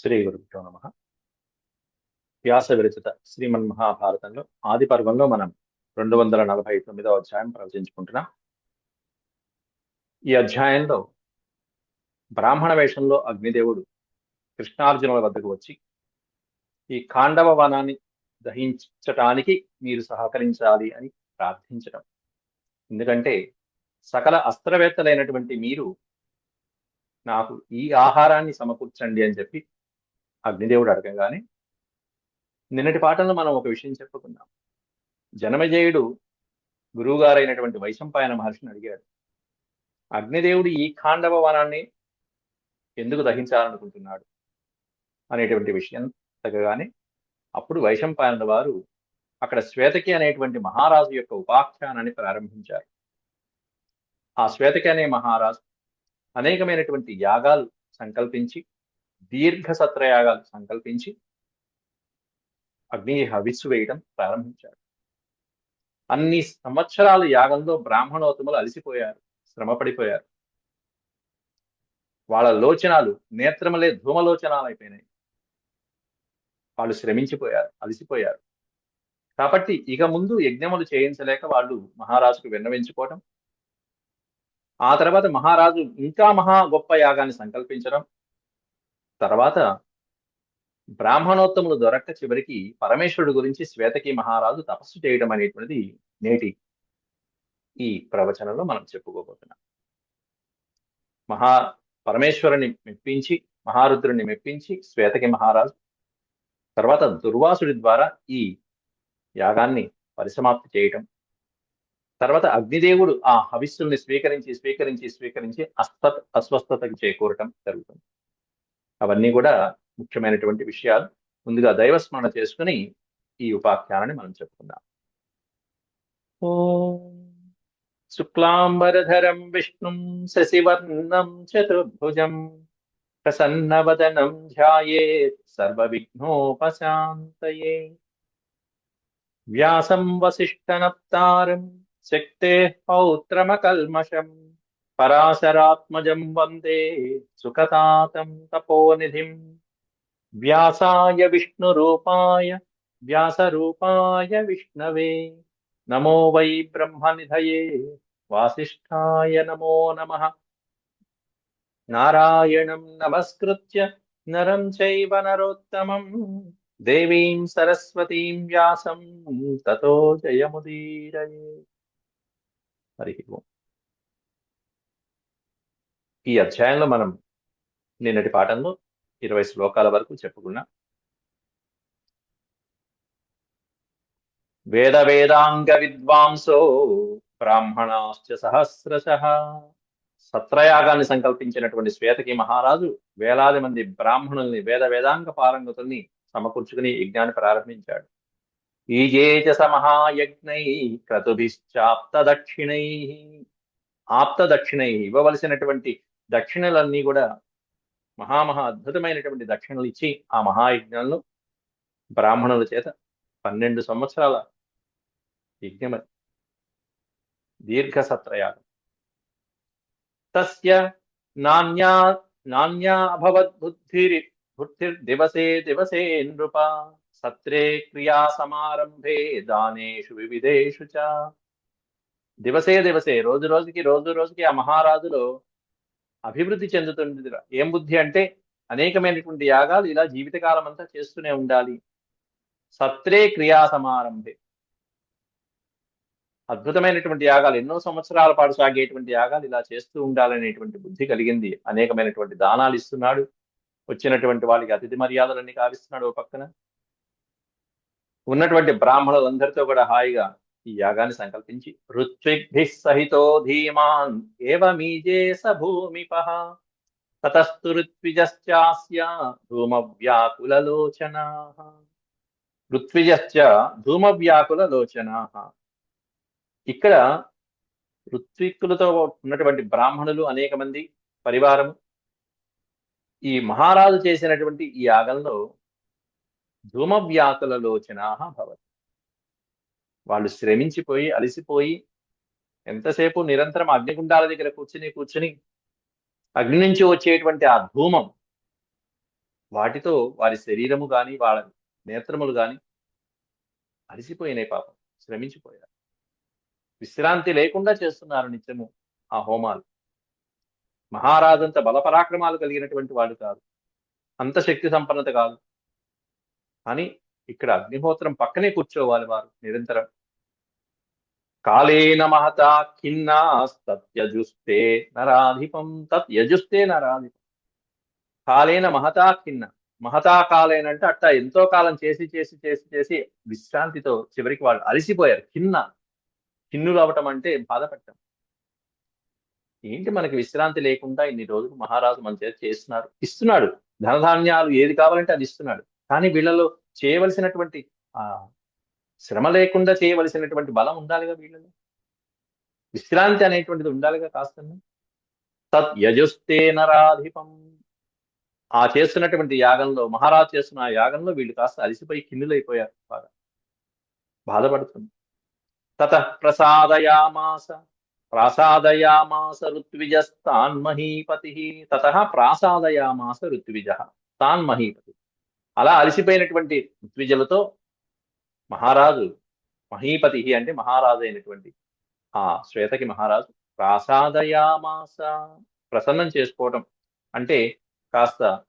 శ్రీ గురుభ్యో నమ. వ్యాస విరచిత శ్రీమన్ మహాభారతంలో ఆది పర్వంలో మనం రెండు వందల నలభై తొమ్మిదవ అధ్యాయం ప్రవచించుకుంటున్నాం. ఈ అధ్యాయంలో బ్రాహ్మణ వేషంలో అగ్నిదేవుడు కృష్ణార్జునుల వద్దకు వచ్చి ఈ కాండవ వనాన్ని దహించటానికి మీరు సహకరించాలి అని ప్రార్థించడం ఎందుకంటే సకల అస్త్రవేత్తలైనటువంటి మీరు నాకు ఈ ఆహారాన్ని సమకూర్చండి అని చెప్పి అగ్నిదేవుడు అడగగానే నిన్నటి పాఠంలో మనం ఒక విషయం చెప్పుకున్నాం. జనమజేయుడు గురువుగారైనటువంటి వైశంపాయన మహర్షిని అడిగాడు. అగ్నిదేవుడు ఈ ఖాండవ వనాన్ని ఎందుకు దహించాలనుకుంటున్నాడు? అనేటువంటి విషయం తగ్గగానే అప్పుడు వైశంపాయనుల వారు అక్కడ శ్వేతకి అనేటువంటి మహారాజు యొక్క ఉపాఖ్యానాన్ని ప్రారంభించారు. ఆ శ్వేతకి అనే మహారాజు అనేకమైనటువంటి యాగాలు సంకల్పించి దీర్ఘ సత్రయాగాలు సంకల్పించి అగ్ని హవిస్సు వేయడం ప్రారంభించాడు. అన్ని సంవత్సరాల యాగంలో బ్రాహ్మణోత్తములు అలసిపోయారు శ్రమపడిపోయారు. వాళ్ళ లోచనాలు నేత్రములే ధూమలోచనాలు అయిపోయినాయి వాళ్ళు శ్రమించిపోయారు అలసిపోయారు. కాబట్టి ఇక ముందు యజ్ఞములు చేయించలేక వాళ్ళు మహారాజుకు విన్నవించుకోవటం ఆ తర్వాత మహారాజు ఇంకా మహా గొప్ప యాగాన్ని సంకల్పించడం తర్వాత బ్రాహ్మణోత్తములు దొరక్క చివరికి పరమేశ్వరుడు గురించి శ్వేతకి మహారాజు తపస్సు చేయడం అనేటువంటిది నేటి ఈ ప్రవచనంలో మనం చెప్పుకోబోతున్నాం. మహా పరమేశ్వరుని మెప్పించి మహారుద్రుని మెప్పించి శ్వేతకి మహారాజు తర్వాత దుర్వాసుడి ద్వారా ఈ యాగాన్ని పరిసమాప్తి చేయటం తర్వాత అగ్నిదేవుడు ఆ హవిస్సుల్ని స్వీకరించి స్వీకరించి స్వీకరించి అస్వ అస్వస్థతకు చేకూరటం జరుగుతుంది. అవన్నీ కూడా ముఖ్యమైనటువంటి విషయాలు. ముందుగా దైవస్మరణ చేసుకుని ఈ ఉపాఖ్యానాన్ని మనం చెప్పుకుందాం. శుక్లాంబరధరం విష్ణుం శశివర్ణం చతుర్భుజం ప్రసన్నవదనం ధ్యాయేత్ సర్వవిఘ్నోపశాంతయే. వ్యాసం వసిష్ఠనప్తారం శక్తే పౌత్రమకల్మషం पराशरात्मजं वंदे सुखतातं तपोनिधिं। व्यासाय विष्णुरूपाय, व्यासरूपाय विष्णवे। नमो वै ब्रह्मनिधये, वासिष्ठाय नमो नमः। नारायणं नमस्कृत्य नरं चैव नरोत्तमं। देवीं सरस्वतीं व्यासं ततो जयमुदीरये। हरिः ओम्। ఈ అధ్యాయంలో మనం నిన్నటి పాఠంలో ఇరవై శ్లోకాల వరకు చెప్పుకున్నాం. వేద వేదాంగ విద్వాంసో బ్రాహ్మణాశ్చ సహస్రశ. సత్రయాగాన్ని సంకల్పించినటువంటి శ్వేతకి మహారాజు వేలాది మంది బ్రాహ్మణుల్ని వేద వేదాంగ పారంగతుల్ని సమకూర్చుకుని యజ్ఞాన్ని ప్రారంభించాడు. ఈజేచ సమహాయజ్ఞై క్రతుభిశ్చాప్త దక్షిణై. ఆప్త దక్షిణై ఇవ్వవలసినటువంటి దక్షిణలన్నీ కూడా మహామహా అద్భుతమైనటువంటి దక్షిణలు ఇచ్చి ఆ మహాయజ్ఞాలను బ్రాహ్మణుల చేత పన్నెండు సంవత్సరాల యజ్ఞమ దీర్ఘసత్రయాలు తస్య నాణ్యా నాణ్యా అభవద్ బుద్ధిరి బుద్ధిర్దివసే దివసే నృప సత్రే క్రియా సమారంభే దానేషు వివిధేషు చ దివసే దివసే రోజు రోజుకి రోజు రోజుకి ఆ మహారాజులో అభివృద్ధి చెందుతుంది ఏం బుద్ధి అంటే అనేకమైనటువంటి యాగాలు ఇలా జీవితకాలం అంతా చేస్తూనే ఉండాలి. సత్రే క్రియా సమారంభే. అద్భుతమైనటువంటి యాగాలు ఎన్నో సంవత్సరాల పాటు సాగేటువంటి యాగాలు ఇలా చేస్తూ ఉండాలనేటువంటి బుద్ధి కలిగింది. అనేకమైనటువంటి దానాలు ఇస్తున్నాడు. వచ్చినటువంటి వాళ్ళకి అతిథి మర్యాదలన్నీ కావిస్తున్నాడు ఓ పక్కన. ఉన్నటువంటి బ్రాహ్మణులందరితో కూడా హాయిగా ఈ యాగాన్ని సంకల్పించి ఋత్విగ్భి సహితో ధీమాన్ ఏవమీజే స భూమిప తతస్తు ఋత్విజశ్చాస్య ధూమవ్యాకులలోచనా ఋత్విజశ్చ ధూమవ్యాకులలోచనా ఇక్కడ ఋత్విక్కులతో ఉన్నటువంటి బ్రాహ్మణులు అనేక మంది పరివారము. ఈ మహారాజు చేసినటువంటి ఈ యాగంలో ధూమవ్యాకులలోచనా భవతి. వాళ్ళు శ్రమించిపోయి అలసిపోయి ఎంతసేపు నిరంతరం అగ్నిగుండాల దగ్గర కూర్చుని కూర్చుని అగ్ని నుంచి వచ్చేటువంటి ఆ ధూమం వాటితో వారి శరీరము కానీ వాళ్ళ నేత్రములు కానీ అలసిపోయినాయి పాపం శ్రమించిపోయారు. విశ్రాంతి లేకుండా చేస్తున్నారు నిత్యము ఆ హోమాలు. మహారాజంత బలపరాక్రమాలు కలిగినటువంటి వాడు కాదు. అంత శక్తి సంపన్నత కాదు. కానీ ఇక్కడ అగ్నిహోత్రం పక్కనే కూర్చోవాలి వారు నిరంతరం. కాళేన మహత ఖిన్నాస్తత్యజుస్తే నరాధిపం తత్యజుస్తే నరాధిపం. కాలేన మహతా ఖిన్న. మహతా కాలేన అంటే అట్ట ఎంతో కాలం చేసి చేసి చేసి చేసి విశ్రాంతితో చివరికి వాళ్ళు అలసిపోయారు. ఖిన్న. ఖిన్నులు అవటం అంటే బాధపడటం. ఏంటి మనకి విశ్రాంతి లేకుండా ఇన్ని రోజులు మహారాజు మన చేత చేస్తున్నారు? ఇస్తున్నాడు. ధనధాన్యాలు ఏది కావాలంటే అది ఇస్తున్నాడు. కానీ వీళ్ళలో చేయవలసినటువంటి ఆ శ్రమ లేకుండా చేయవలసినటువంటి బలం ఉండాలిగా వీళ్ళలో? విశ్రాంతి అనేటువంటిది ఉండాలిగా కాస్త తత్ యజుస్తే నరాధిపం. ఆ చేస్తున్నటువంటి యాగంలో మహారాజు చేస్తున్న ఆ యాగంలో వీళ్ళు కాస్త అలసిపోయి కిన్నులైపోయారు బాగా. బాధపడుతుంది తత ప్రసాదయామాస ప్రాసాదయామాస ఋత్విజస్తాన్ మహీపతి తత ప్రాసాదయామాస ఋత్విజ తాన్ మహీపతి అలా అలసిపోయినటువంటి ఋత్విజులతో మహారాజు మహీపతి అంటే మహారాజు అయినటువంటి ఆ శ్వేతకి మహారాజు ప్రసాదయామాస ప్రసన్నం చేసుకోవటం. అంటే కాస్త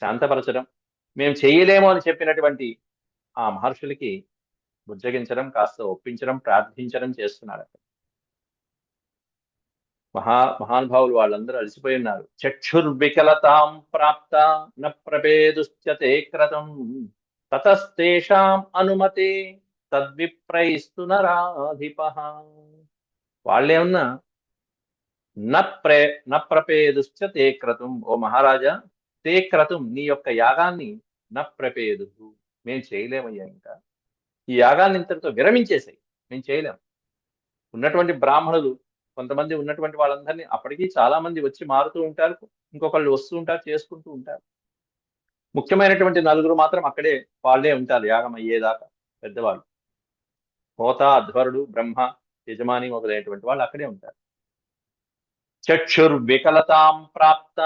శాంతపరచడం. మేము చేయలేము అని చెప్పినటువంటి ఆ మహర్షులకి బుజ్జగించడం కాస్త ఒప్పించడం ప్రార్థించడం చేస్తున్నాడు మహా మహానుభావులు వాళ్ళందరూ అలసిపోయి ఉన్నారు. చక్షుర్వికలతాం ప్రాప్త న ప్రపేదుశ్చతే క్రతం. తతస్తేషాం అనుమతే తద్విప్రైస్తు నరాధిప. వాళ్ళేమన్నా న ప్రే న ప్రపేదుశ్చ తే క్రతుం. ఓ మహారాజా తే క్రతుం నీ యొక్క యాగాన్ని న ప్రపేదు మేము చేయలేమయ్యా ఇంకా. ఈ యాగాన్ని ఇంతటితో విరమించేసాయి. మేము చేయలేం. ఉన్నటువంటి బ్రాహ్మణులు కొంతమంది ఉన్నటువంటి వాళ్ళందరినీ అప్పటికీ చాలా మంది వచ్చి మారుతూ ఉంటారు ఇంకొకళ్ళు వస్తూ ఉంటారు చేసుకుంటూ ఉంటారు. ముఖ్యమైనటువంటి నలుగురు మాత్రం అక్కడే వాళ్ళే ఉంటారు యాగం అయ్యేదాకా పెద్దవాళ్ళు. హోత అధ్వరుడు బ్రహ్మ యజమాని మొదలైనటువంటి వాళ్ళు అక్కడే ఉంటారు. చక్షుర్ వికలతాం ప్రాప్త.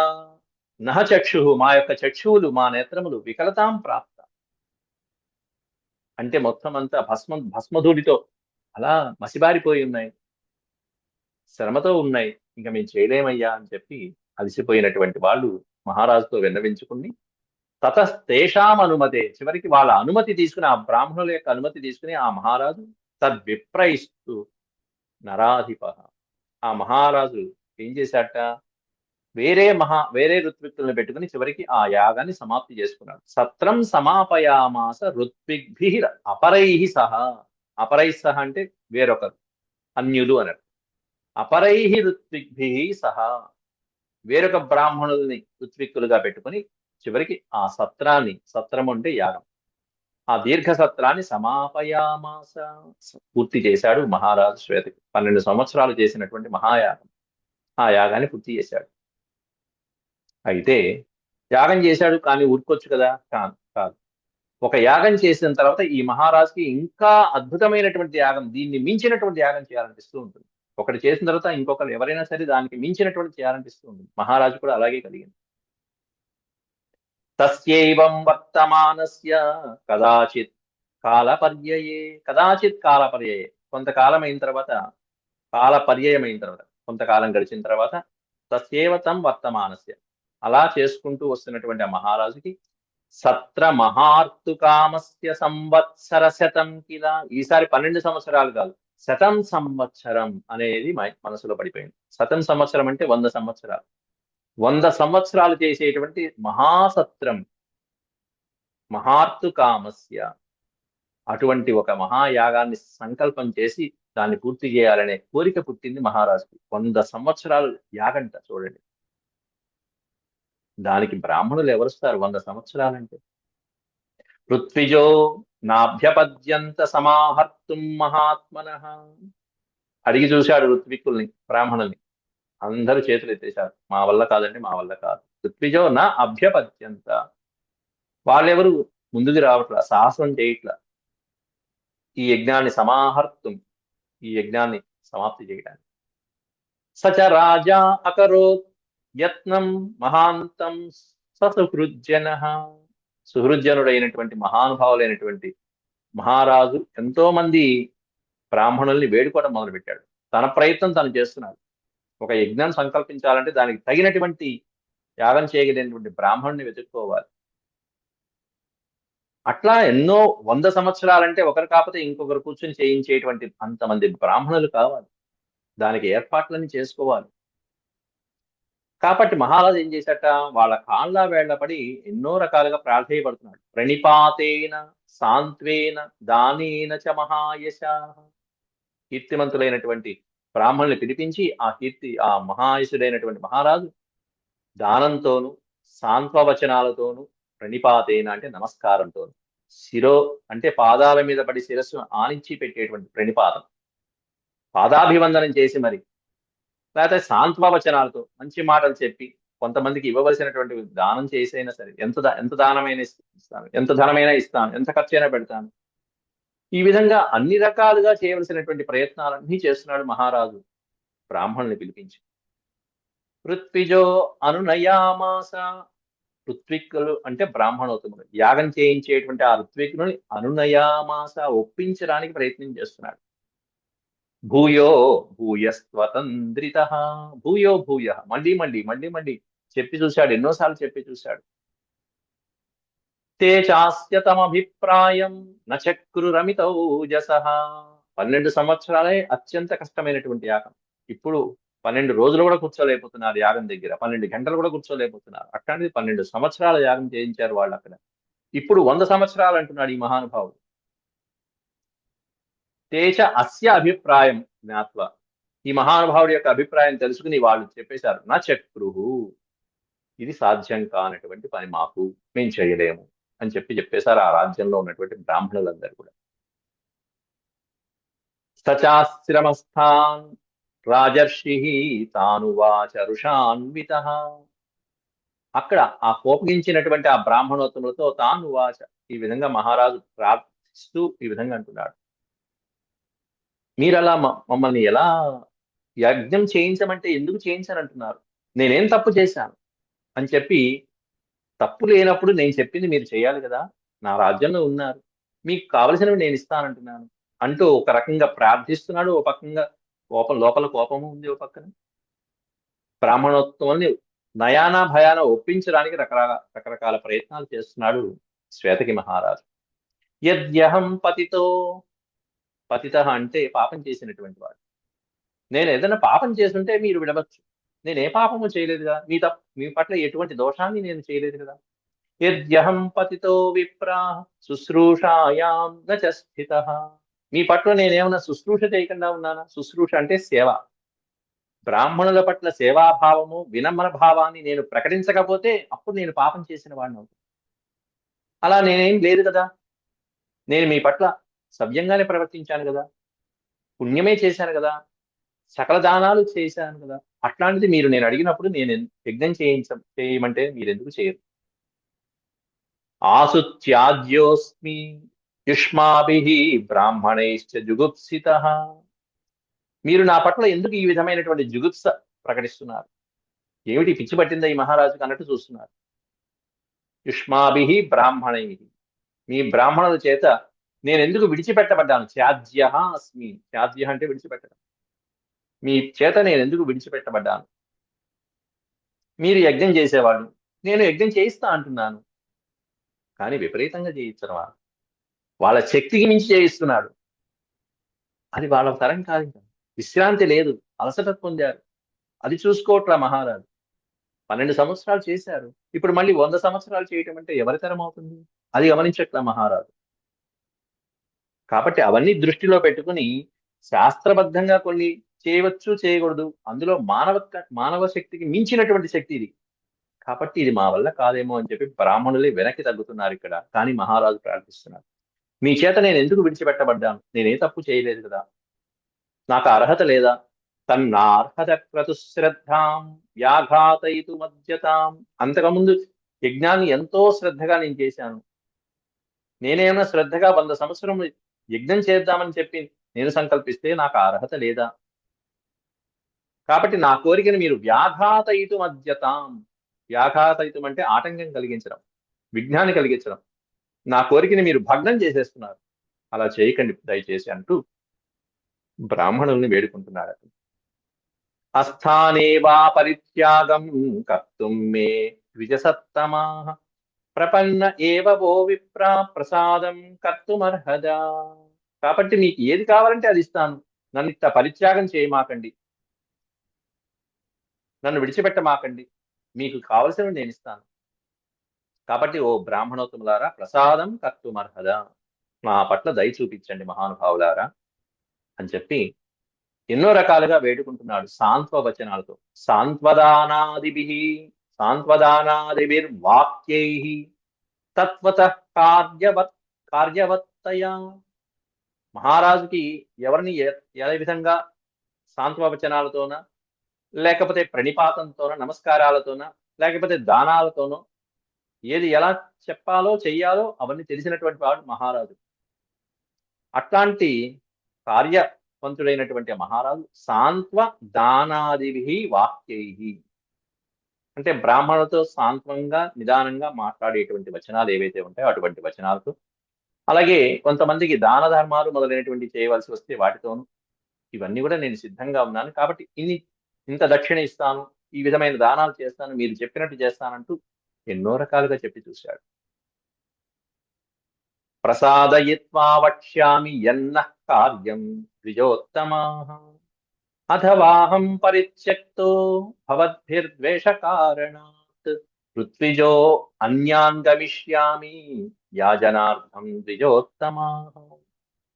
నహ చక్షు మా యొక్క చక్షువులు మా నేత్రములు వికలతాం ప్రాప్త. అంటే మొత్తం అంతా భస్మ భస్మధూడితో అలా మసిబారిపోయి ఉన్నాయి. శ్రమతో ఉన్నాయి. ఇంకా మేము చేయలేమయ్యా అని చెప్పి అలసిపోయినటువంటి వాళ్ళు మహారాజుతో విన్నవించుకుని తతస్తేషాం అనుమతే చివరికి వాళ్ళ అనుమతి తీసుకుని ఆ బ్రాహ్మణుల యొక్క అనుమతి తీసుకుని ఆ మహారాజు తద్విప్రయిస్తూ నరాధిప ఆ మహారాజు ఏం చేశాట? వేరే మహా వేరే ఋత్విక్కులను పెట్టుకుని చివరికి ఆ యాగాన్ని సమాప్తి చేసుకున్నాడు. సత్రం సమాపయామాస ఋత్విగ్భి అపరై సహా. అపరై సహా అంటే వేరొకరు అన్యులు అన్నారు అపరై ఋత్విక్భి సహా. వేరొక బ్రాహ్మణుల్ని ఋత్విక్కులుగా పెట్టుకుని చివరికి ఆ సత్రాన్ని సత్రం అంటే యాగం. ఆ దీర్ఘ సత్రాన్ని సమాపయామాస పూర్తి చేశాడు మహారాజు శ్వేతకి పన్నెండు సంవత్సరాలు చేసినటువంటి మహాయాగం. ఆ యాగాన్ని పూర్తి చేశాడు. అయితే యాగం చేశాడు కానీ ఊరుకోవచ్చు కదా? కాదు కాదు. ఒక యాగం చేసిన తర్వాత ఈ మహారాజుకి ఇంకా అద్భుతమైనటువంటి యాగం దీన్ని మించినటువంటి యాగం చేయాలనిపిస్తూ ఉంటుంది. ఒకటి చేసిన తర్వాత ఇంకొకరు ఎవరైనా సరే దానికి మించినటువంటి చేయాలనిపిస్తూ ఉంటుంది. మహారాజు కూడా అలాగే కలిగింది. తస్యైవం వర్తమానస్య కదాచిత్ కాలపర్యయే కదాచిత్ కాలపర్యయే. కొంతకాలం అయిన తర్వాత కాల పర్యయం అయిన తర్వాత కొంతకాలం గడిచిన తర్వాత తస్యేవ తం వర్తమానస్య. అలా చేసుకుంటూ వస్తున్నటువంటి ఆ మహారాజుకి సత్ర మహార్తుకామస్య సంవత్సర శతం కిలా. ఈసారి పన్నెండు సంవత్సరాలు కాదు. శతం సంవత్సరం అనేది మనసులో పడిపోయింది. శతం సంవత్సరం అంటే వంద సంవత్సరాలు. వంద సంవత్సరాలు చేసేటువంటి మహాసత్రం. మహార్తుకామస్య. అటువంటి ఒక మహాయాగాన్ని సంకల్పం చేసి దాన్ని పూర్తి చేయాలనే కోరిక పుట్టింది మహారాజుకి. వంద సంవత్సరాలు యాగంట చూడండి. దానికి బ్రాహ్మణులు ఎవరుస్తారు వంద సంవత్సరాలంటే. పృథ్విజో నాభ్యపద్యంత సమాహర్తుం మహాత్మన. అడిగి చూశాడు ఋత్వికుల్ని బ్రాహ్మణుల్ని. అందరూ చేతులు ఎత్తేశారు. మా వల్ల కాదండి మా వల్ల కాదు. ఋత్విజో నా అభ్యపద్యంత. వాళ్ళెవరు? ముందుకు రావట్లా సాహసం చేయట్లా. ఈ యజ్ఞాన్ని సమాహర్తం ఈ యజ్ఞాన్ని సమాప్తి చేయడానికి. సచ రాజా అకరోత్ యత్నం మహాంతం ససుహృజ్జన సుహృజ్జనుడైనటువంటి మహానుభావులైనటువంటి మహారాజు ఎంతో మంది బ్రాహ్మణుల్ని వేడుకోవడం మొదలుపెట్టాడు. తన ప్రయత్నం తను చేస్తున్నాడు. ఒక యజ్ఞం సంకల్పించాలంటే దానికి తగినటువంటి యాగం చేయగలిగినటువంటి బ్రాహ్మణుని వెతుక్కోవాలి. అట్లా ఎన్నో వంద సంవత్సరాలంటే ఒకరు కాకపోతే ఇంకొకరు కూర్చొని చేయించేటువంటి అంతమంది బ్రాహ్మణులు కావాలి. దానికి ఏర్పాట్లన్నీ చేసుకోవాలి. కాబట్టి మహారాజు ఏం చేశాట? వాళ్ళ కాళ్ళ వేళ్ళపడి ఎన్నో రకాలుగా ప్రార్థేయపడుతున్నాడు ప్రణిపాతేన సాంత్వేన దానేన చ మహాయశ. కీర్తిమంతులైనటువంటి బ్రాహ్మణుని పిలిపించి ఆ కీర్తి ఆ మహాయశుడైనటువంటి మహారాజు దానంతోను సాంత్వవచనాలతోను ప్రణిపాతేన అంటే నమస్కారంతోను శిరో అంటే పాదాల మీద పడి శిరస్సును ఆనించి పెట్టేటువంటి ప్రణిపాతం. పాదాభివందనం చేసి మరి లేకపోతే సాంత్వవచనాలతో మంచి మాటలు చెప్పి కొంతమందికి ఇవ్వవలసినటువంటి దానం చేసైనా సరే ఎంత ఎంత దానమైనా ఇస్తాను ఎంత ధనమైనా ఇస్తాను ఎంత ఖర్చైనా పెడతాను. ఈ విధంగా అన్ని రకాలుగా చేయవలసినటువంటి ప్రయత్నాలన్నీ చేస్తున్నాడు మహారాజు బ్రాహ్మణుని పిలిపించి. పృథ్విజో అనునయామాస ఋత్విక్కులు అంటే బ్రాహ్మణోత్తములు. యాగం చేయించేటువంటి ఆ ఋత్విక్కుని అనునయామాస ఒప్పించడానికి ప్రయత్నం చేస్తున్నాడు. భూయో భూయస్వతంత్రిత. భూయో భూయ. మళ్ళీ మళ్ళీ మళ్ళీ మళ్ళీ. చెప్పి చూశాడు ఎన్నోసార్లు చెప్పి చూశాడు. తే చాస్యతమభిప్రాయం నచక్రురమితౌజస పన్నెండు సంవత్సరాలే అత్యంత కష్టమైనటువంటి యాగం. ఇప్పుడు పన్నెండు రోజులు కూడా కూర్చోలేకపోతున్నారు యాగం దగ్గర. పన్నెండు గంటలు కూడా కూర్చోలేకపోతున్నారు. అట్లాంటిది పన్నెండు సంవత్సరాల యాగం చేయించారు వాళ్ళు అక్కడ. ఇప్పుడు వంద సంవత్సరాలు అంటున్నాడు ఈ మహానుభావుడు. తేచ అస్య అభిప్రాయం జ్ఞాత్వ. ఈ మహానుభావుడి యొక్క అభిప్రాయం తెలుసుకుని వాళ్ళు చెప్పేశారు నా చక్రుహు ఇది సాధ్యం కానటువంటి పని మాకు మేము చేయలేము అని చెప్పి చెప్పేశారు ఆ రాజ్యంలో ఉన్నటువంటి బ్రాహ్మణులందరూ కూడా. సచాశ్రమస్థాన్ రాజర్షి తానువాచ ఋషాన్విత. అక్కడ ఆ కోపగించినటువంటి ఆ బ్రాహ్మణోత్తములతో తాను వాచ ఈ విధంగా మహారాజు ప్రార్థిస్తూ ఈ విధంగా అంటున్నాడు. మీరు అలా మ- మమ్మల్ని ఎలా యజ్ఞం చేయించమంటే ఎందుకు చేయించారంటున్నారు? నేనేం తప్పు చేశాను? అని చెప్పి తప్పు లేనప్పుడు నేను చెప్పింది మీరు చేయాలి కదా నా రాజ్యంలో ఉన్నారు మీకు కావలసినవి నేను ఇస్తానంటున్నాను అంటూ ఒక రకంగా ప్రార్థిస్తున్నాడు ఒక పక్కంగా కోపం లోపల కోపము ఉంది ఒక పక్కన. బ్రాహ్మణోత్సవాన్ని నయానా భయాన ఒప్పించడానికి రకరకాల రకరకాల ప్రయత్నాలు చేస్తున్నాడు శ్వేతకి మహారాజు. యద్యహం పతితో పతిత అంటే పాపం చేసినటువంటి వాడు. నేను ఏదైనా పాపం చేస్తుంటే మీరు విడవచ్చు. నేను ఏ పాపము కదా? మీ తప్ప మీ పట్ల ఎటువంటి దోషాన్ని నేను చేయలేదు కదా? యద్యహం పతితో విప్రా శుశ్రూషాయాం నచ స్థిత. మీ పట్ల నేనేమన్నా శుశ్రూష చేయకుండా ఉన్నానా? శుశ్రూష అంటే సేవ. బ్రాహ్మణుల పట్ల సేవాభావము వినమ్ర భావాన్ని నేను ప్రకటించకపోతే అప్పుడు నేను పాపం చేసిన వాడిని అవుతాను. అలా నేనేం లేదు కదా? నేను మీ పట్ల సవ్యంగానే ప్రవర్తించాను కదా. పుణ్యమే చేశాను కదా. సకల దానాలు చేశాను కదా. అట్లాంటిది మీరు నేను అడిగినప్పుడు నేను యజ్ఞం చేయించ చేయమంటే మీరు ఎందుకు చేయరు. ఆసు త్యాజ్యోస్మి యుష్మాభి బ్రాహ్మణైశ్చ జుగుప్సిత. మీరు నా పట్ల ఎందుకు ఈ విధమైనటువంటి జుగుప్స ప్రకటిస్తున్నారు? ఏమిటి పిచ్చి పట్టిందా ఈ మహారాజుకు అన్నట్టు చూస్తున్నారు. యుష్మాభి బ్రాహ్మణై. మీ బ్రాహ్మణుల చేత నేను ఎందుకు విడిచిపెట్టబడ్డాను? త్యాజ్య అస్మి. త్యాజ్య అంటే విడిచిపెట్టడం. మీ చేత నేను ఎందుకు విడిచిపెట్టబడ్డాను? మీరు యజ్ఞం చేసేవాళ్ళు నేను యజ్ఞం చేయిస్తా అంటున్నాను. కానీ విపరీతంగా చేయించడం వాళ్ళు. వాళ్ళ శక్తికి మించి చేయిస్తున్నాడు. అది వాళ్ళ తరం కాదు ఇంకా. విశ్రాంతి లేదు. అలసట పొందారు. అది చూసుకోవట్లా మహారాజు. పన్నెండు సంవత్సరాలు చేశారు. ఇప్పుడు మళ్ళీ వంద సంవత్సరాలు చేయటం అంటే ఎవరి తరం అవుతుంది? అది గమనించట్లా మహారాజు? కాబట్టి అవన్నీ దృష్టిలో పెట్టుకుని శాస్త్రబద్ధంగా కొన్ని చేయవచ్చు చేయకూడదు. అందులో మానవ మానవ శక్తికి మించినటువంటి శక్తి ఇది. కాబట్టి ఇది మా వల్ల కాదేమో అని చెప్పి బ్రాహ్మణులే వెనక్కి తగ్గుతున్నారు ఇక్కడ. కానీ మహారాజు ప్రార్థిస్తున్నారు. మీ చేత నేను ఎందుకు విడిచిపెట్టబడ్డాను? నేనే తప్పు చేయలేదు కదా. నాకు అర్హత లేదా? తన్నార్హత క్రతుశ్రద్ధాం వ్యాఘాతయితు మధ్యతాం. అంతకుముందు యజ్ఞాన్ని ఎంతో శ్రద్ధగా నేను చేశాను. నేనేమైనా శ్రద్ధగా వంద సంవత్సరం యజ్ఞం చేద్దామని చెప్పి నేను సంకల్పిస్తే నాకు అర్హత లేదా? కాబట్టి నా కోరికను మీరు వ్యాఘాతయితు మధ్యతాం వ్యాఘాతయుతం అంటే ఆటంకం కలిగించడం విఘ్నాన్ని కలిగించడం. నా కోరికని మీరు భగ్నం చేసేస్తున్నారు. అలా చేయకండి దయచేసి అంటూ బ్రాహ్మణుల్ని వేడుకుంటున్నాడు అతను. అస్థానే వా పరిత్యాగం కర్తుం మే ద్విజసత్తమా ప్రపన్న ఏవ ఓ విప్రా ప్రసాదం కర్తుమర్హదా. కాబట్టి మీకు ఏది కావాలంటే అది ఇస్తాను. నన్ను ఇట్ట పరిత్యాగం చేయమాకండి. నన్ను విడిచిపెట్టమాకండి. మీకు కావలసినవి నేను ఇస్తాను. కాబట్టి ఓ బ్రాహ్మణోత్తములారా ప్రసాదం కర్తుమర్హద. నా పట్ల దయ చూపించండి మహానుభావులారా అని చెప్పి ఎన్నో రకాలుగా వేడుకుంటున్నాడు సాంత్వ వచనాలతో సాంత్వదానాదిభి. సాంత్వదానాదిభిర్వాక్యై తత్వత కార్యవత్ కార్యవత్తయా మహారాజుకి ఎవరిని ఏ- విధంగా విధంగా సాంత్వవచనాలతోన లేకపోతే ప్రణిపాతంతోన నమస్కారాలతోన లేకపోతే దానాలతోనో ఏది ఎలా చెప్పాలో చెయ్యాలో అవన్నీ తెలిసినటువంటి వాడు మహారాజు. అట్లాంటి కార్యవంతుడైనటువంటి మహారాజు సాంత్వ దానాదిభి వాక్యై అంటే బ్రాహ్మణులతో సాంత్వంగా నిదానంగా మాట్లాడేటువంటి వచనాలు ఏవైతే ఉంటాయో అటువంటి వచనాలతో. అలాగే కొంతమందికి దాన ధర్మాలు మొదలైనటువంటి చేయవలసి వస్తే వాటితోను ఇవన్నీ కూడా నేను సిద్ధంగా ఉన్నాను. కాబట్టి ఇన్ని ఇంత దక్షిణ ఇస్తాను ఈ విధమైన దానాలు చేస్తాను మీరు చెప్పినట్టు చేస్తానంటూ ఎన్నో రకాలుగా చెప్పి చూశాడు. ప్రసాదయిత్వా వక్ష్యామి ఎన్న కార్యం ద్విజోత్తమా. అథవాహం పరిత్యక్తో భవద్భిర్ద్వేషకారణాత్ ఋత్విజో అన్యాన్ గమిష్యామి యాజనార్థం ద్విజోత్తమా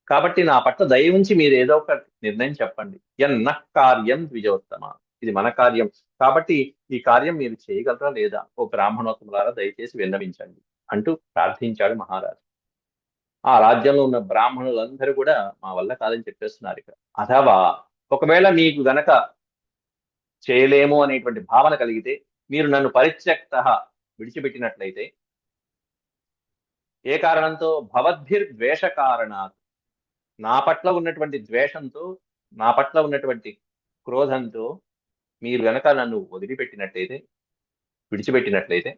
కాబట్టి నా పట్ల దయ ఉంచి మీరు ఏదో ఒక నిర్ణయం చెప్పండి. ఎన్న కార్యం ద్విజోత్తమ? ఇది మన కార్యం. కాబట్టి ఈ కార్యం మీరు చేయగలరా లేదా? ఓ బ్రాహ్మణోత్తములారా దయచేసి విన్నవించండి అంటూ ప్రార్థించాడు మహారాజు. ఆ రాజ్యంలో ఉన్న బ్రాహ్మణులందరూ కూడా మా వల్ల కాదని చెప్పేస్తున్నారు ఇక. అథవా ఒకవేళ మీకు గనక చేయలేము అనేటువంటి భావన కలిగితే మీరు నన్ను పరిత్యక్త విడిచిపెట్టినట్లయితే ఏ కారణంతో? భవద్భిర్ద్వేష కారణాత్. నా పట్ల ఉన్నటువంటి ద్వేషంతో నా పట్ల ఉన్నటువంటి క్రోధంతో మీరు గనక నన్ను వదిలిపెట్టినట్లయితే విడిచిపెట్టినట్లయితే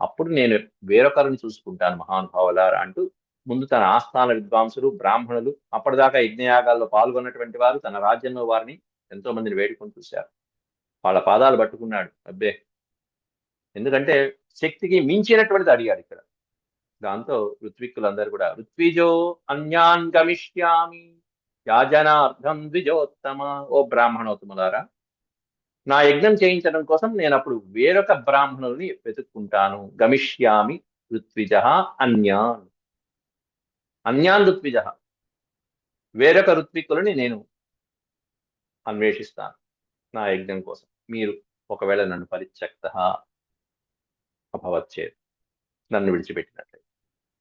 అప్పుడు నేను వేరొకరిని చూసుకుంటాను మహానుభావులారా అంటూ ముందు తన ఆస్థాన విద్వాంసులు బ్రాహ్మణులు అప్పటిదాకా యజ్ఞయాగాల్లో పాల్గొన్నటువంటి వారు తన రాజ్యంలో వారిని ఎంతో మందిని వేడుకొని చూశారు. వాళ్ళ పాదాలు పట్టుకున్నాడు. అబ్బే! ఎందుకంటే శక్తికి మించినటువంటిది అడిగాడు ఇక్కడ. దాంతో ఋత్విక్కులందరూ కూడా ఋత్విజో అన్యాన్ గమిష్యామి యాజనార్థం ద్విజోత్తమ ఓ బ్రాహ్మణోత్తములారా! నా యజ్ఞం చేయించడం కోసం నేను అప్పుడు వేరొక బ్రాహ్మణుల్ని వెతుక్కుంటాను. గమిష్యామి ఋత్విజ అన్యాన్. అన్యాన్ ఋత్విజ. వేరొక ఋత్విక్కులని నేను అన్వేషిస్తాను నా యజ్ఞం కోసం. మీరు ఒకవేళ నన్ను పరిత్యక్త అభవచ్చేది. నన్ను విడిచిపెట్టినట్లయితే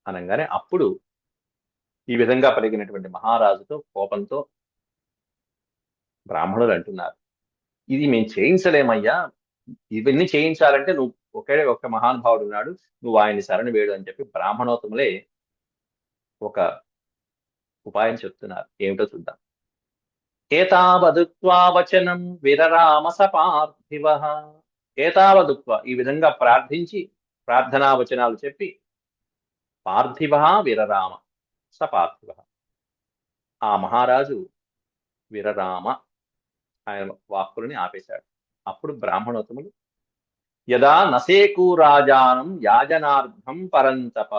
అనగానే అప్పుడు ఈ విధంగా పలికినటువంటి మహారాజుతో కోపంతో బ్రాహ్మణులు అంటున్నారు ఇది మేము చేయించలేమయ్యా. ఇవన్నీ చేయించాలంటే నువ్వు ఒకే ఒక మహానుభావుడు ఉన్నాడు. నువ్వు ఆయన్ని శరణు వేడు అని చెప్పి బ్రాహ్మణోత్తములే ఒక ఉపాయం చెప్తున్నారు. ఏమిటో చూద్దాం. ఏతావదుత్వా వచనం విరరామస పార్థివ ఏతావదుత్వ ఈ విధంగా ప్రార్థించి ప్రార్థనా వచనాలు చెప్పి పార్థివ విరరామ స పార్థివ ఆ మహారాజు విరరామ ఆయన వాక్కులని ఆపేశాడు. అప్పుడు బ్రాహ్మణోత్తములు యదా నసేకు రాజానం యాజనార్థం పరంతప.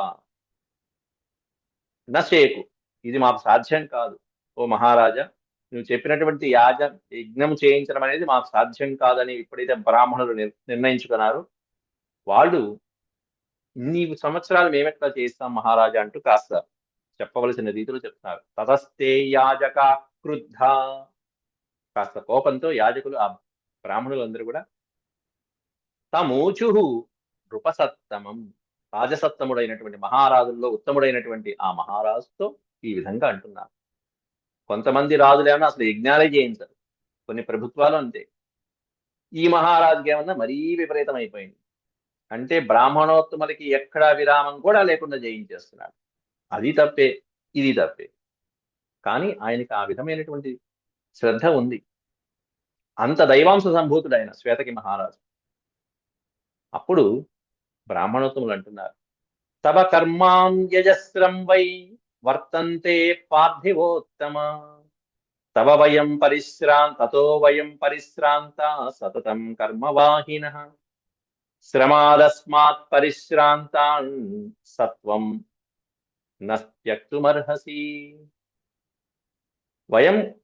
నసేకు ఇది మాకు సాధ్యం కాదు. ఓ మహారాజా నువ్వు చెప్పినటువంటి యాజ యజ్ఞం చేయించడం అనేది మాకు సాధ్యం కాదని ఎప్పుడైతే బ్రాహ్మణులు నిర్ణయించుకున్నారు. వాళ్ళు నీవు సంవత్సరాలు మేమెట్లా చేస్తాం మహారాజా అంటూ కాస్త చెప్పవలసిన రీతిలో చెప్తున్నారు. తతస్తే యాజక క్రుద్ధ కాస్త కోపంతో యాజకులు ఆ బ్రాహ్మణులందరూ కూడా తమోచు నృపసత్తమం రాజసత్తముడైనటువంటి మహారాజుల్లో ఉత్తముడైనటువంటి ఆ మహారాజుతో ఈ విధంగా అంటున్నారు. కొంతమంది రాజులేమన్నా అసలు యజ్ఞాలే చేయించరు. కొన్ని ప్రభుత్వాలు అంతే. ఈ మహారాజుకి ఏమన్నా మరీ విపరీతం అయిపోయింది అంటే బ్రాహ్మణోత్తములకి ఎక్కడా విరామం కూడా లేకుండా జయించేస్తున్నాడు అది తప్పే ఇది తప్పే. కానీ ఆయనకి ఆ విధమైనటువంటి శ్రద్ధ ఉంది. అంత దైవాంశ సంభూతుడు ఆయన శ్వేతకి మహారాజు. అప్పుడు బ్రాహ్మణోత్తములు అంటున్నారు. తవ కర్మాం యజస్రం వై వర్తంతే పార్థివోత్తమ. తవ వయం పరిశ్రాంత తతో వయం పరిశ్రాంత సతతం కర్మవాహిన. శ్రమాదస్మాత్ పరిశ్రాంతాన్ సత్వం నత్యక్తుమర్హసి వయం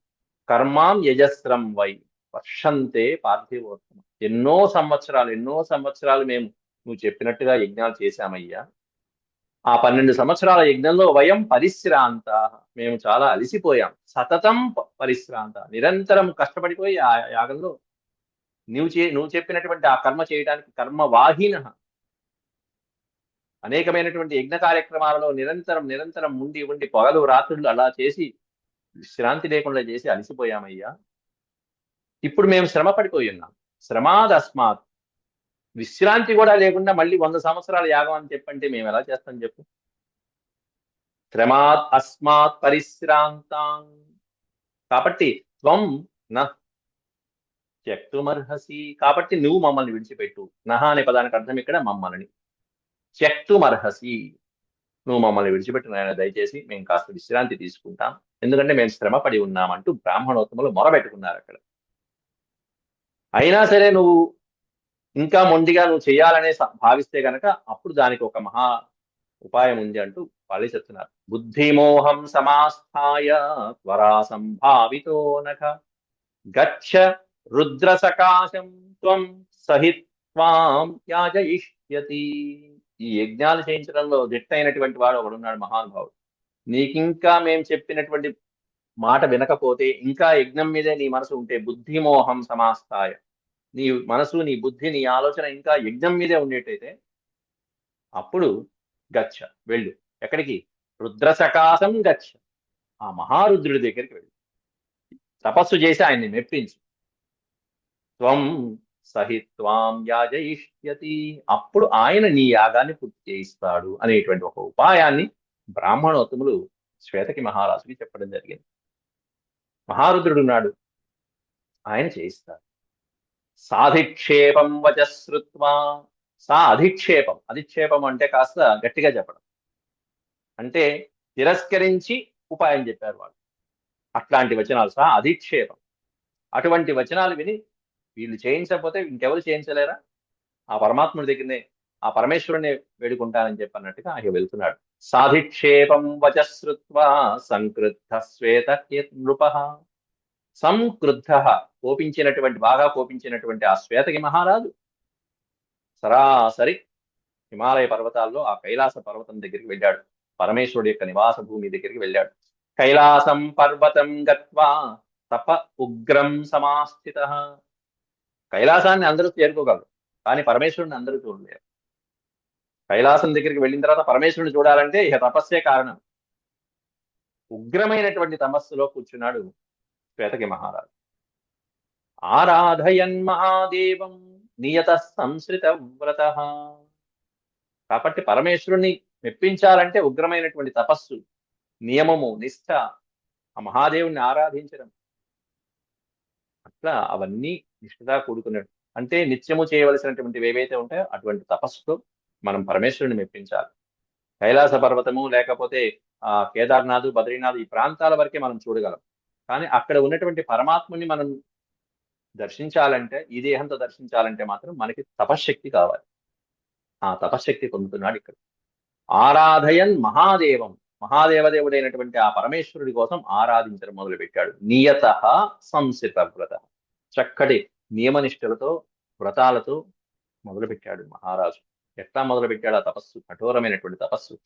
కర్మాం యజస్రం వై వర్షంతే పార్థివోత్తమ. ఎన్నో సంవత్సరాలు ఎన్నో సంవత్సరాలు మేము నువ్వు చెప్పినట్టుగా యజ్ఞాలు చేశామయ్యా. ఆ పన్నెండు సంవత్సరాల యజ్ఞంలో వయం పరిశ్రాంత. మేము చాలా అలిసిపోయాం. సతతం పరిశ్రాంత. నిరంతరం కష్టపడిపోయి ఆ యాగంలో నువ్వు చే నువ్వు చెప్పినటువంటి ఆ కర్మ చేయడానికి కర్మ వాహిన అనేకమైనటువంటి యజ్ఞ కార్యక్రమాలలో నిరంతరం నిరంతరం ఉండి ఉండి పొగలు రాత్రులు అలా చేసి విశ్రాంతి లేకుండా చేసి అలసిపోయామయ్యా. ఇప్పుడు మేము శ్రమ పడిపోయి ఉన్నాం. శ్రమాదస్మాత్. విశ్రాంతి కూడా లేకుండా మళ్ళీ వంద సంవత్సరాల యాగం అని చెప్పంటే మేము ఎలా చేస్తాం చెప్పు? శ్రమాత్ అస్మాత్ పరిశ్రాంతాం. కాబట్టి త్వం న త్యక్తుమర్హసి. కాబట్టి నువ్వు మమ్మల్ని విడిచిపెట్టు. నహ అనే పదానికి అర్థం ఇక్కడ మమ్మల్ని. త్యక్తుమర్హసి. నువ్వు మమ్మల్ని విడిచిపెట్టు నాయన దయచేసి మేము కాస్త విశ్రాంతి తీసుకుంటాం. ఎందుకంటే మేము శ్రమ పడి ఉన్నామంటూ బ్రాహ్మణోత్తములు మొరబెట్టుకున్నారు అక్కడ. అయినా సరే నువ్వు ఇంకా మొండిగా నువ్వు చేయాలనే భావిస్తే గనక అప్పుడు దానికి ఒక మహా ఉపాయం ఉంది అంటూ వాళ్ళే చెప్తున్నారు. బుద్ధిమోహం సమాస్థాయ త్వరా సంభావితో నఖ గచ్చ రుద్ర సకాశం త్వం సహిత్వాం యాజయిష్యతి. ఈ యజ్ఞాలు చేయించడంలో దిట్టైనటువంటి వాడు ఒకడున్నాడు మహానుభావుడు. నీకింకా మేము చెప్పినటువంటి మాట వినకపోతే ఇంకా యజ్ఞం మీదే నీ మనసు ఉంటే బుద్ధిమోహం సమాస్థాయ నీ మనసు నీ బుద్ధి నీ ఆలోచన ఇంకా యజ్ఞం మీదే ఉండేటైతే అప్పుడు గచ్చ వెళ్ళు. ఎక్కడికి? రుద్ర సకాశం గచ్చ. ఆ మహారుద్రుడి దగ్గరికి వెళ్ళు. తపస్సు చేసి ఆయన్ని మెప్పించు. త్వం సహిత్వాం యాజయిష్యతి. అప్పుడు ఆయన నీ యాగాన్ని పూర్తి చేయిస్తాడు అనేటువంటి ఒక ఉపాయాన్ని బ్రాహ్మణోత్తములు శ్వేతకి మహారాజుకి చెప్పడం జరిగింది. మహారుద్రుడు ఉన్నాడు. ఆయన చేయిస్తాడు. సాధిక్షేపం వచశ్రుత్వా సా అధిక్షేపం అధిక్షేపం అంటే కాస్త గట్టిగా చెప్పడం. అంటే తిరస్కరించి ఉపాయం చెప్పారు వాళ్ళు. అట్లాంటి వచనాలు సా అధిక్షేపం. అటువంటి వచనాలు విని వీళ్ళు చేయించకపోతే ఇంకెవరు చేయించలేరా? ఆ పరమాత్ముడి దగ్గరనే ఆ పరమేశ్వరుని వేడుకుంటానని చెప్పన్నట్టుగా ఆయన వెళ్తున్నాడు. సాధిక్షేపం వచశ్రుత్వా సంకృద్ధ శ్వేత నృప సంక్రుద్ధ కోపించినటువంటి బాగా కోపించినటువంటి ఆ శ్వేతకి మహారాజు. సరాసరి హిమాలయ పర్వతాల్లో ఆ కైలాస పర్వతం దగ్గరికి వెళ్ళాడు. పరమేశ్వరుడి యొక్క నివాస భూమి దగ్గరికి వెళ్ళాడు. కైలాసం పర్వతం గత్వా తప ఉగ్రం సమాస్థిత. కైలాసాన్ని అందరూ చేరుకోగలరు కానీ పరమేశ్వరుని అందరూ చూడలేరు. కైలాసం దగ్గరికి వెళ్ళిన తర్వాత పరమేశ్వరుని చూడాలంటే ఇక తపస్సే కారణం. ఉగ్రమైనటువంటి తపస్సులో కూర్చున్నాడు శ్వేతకి మహారాజు. ఆరాధయన్ మహాదేవం నియత సంశ్రిత వ్రత. కాబట్టి పరమేశ్వరుణ్ణి మెప్పించాలంటే ఉగ్రమైనటువంటి తపస్సు నియమము నిష్ఠ ఆ మహాదేవుణ్ణి ఆరాధించడం. అట్లా అవన్నీ నిష్ఠగా కూడుకున్నాడు అంటే నిత్యము చేయవలసినటువంటివి ఏవైతే ఉంటాయో అటువంటి తపస్సుతో మనం పరమేశ్వరుని మెప్పించాలి. కైలాస పర్వతము లేకపోతే ఆ కేదార్నాథ్ బద్రీనాథ్ ఈ ప్రాంతాల వరకే మనం చూడగలం. కానీ అక్కడ ఉన్నటువంటి పరమాత్ముని మనం దర్శించాలంటే ఈ దేహంతో దర్శించాలంటే మాత్రం మనకి తపశ్శక్తి కావాలి. ఆ తపశ్శక్తి పొందుతున్నాడు ఇక్కడ. ఆరాధయన్ మహాదేవం. మహాదేవదేవుడైనటువంటి ఆ పరమేశ్వరుడి కోసం ఆరాధించడం మొదలుపెట్టాడు. నియత సంసిత వ్రత. చక్కటి నియమనిష్టలతో వ్రతాలతో మొదలుపెట్టాడు మహారాజు. ఎట్లా మొదలుపెట్టాడు ఆ తపస్సు? కఠోరమైనటువంటి తపస్సు.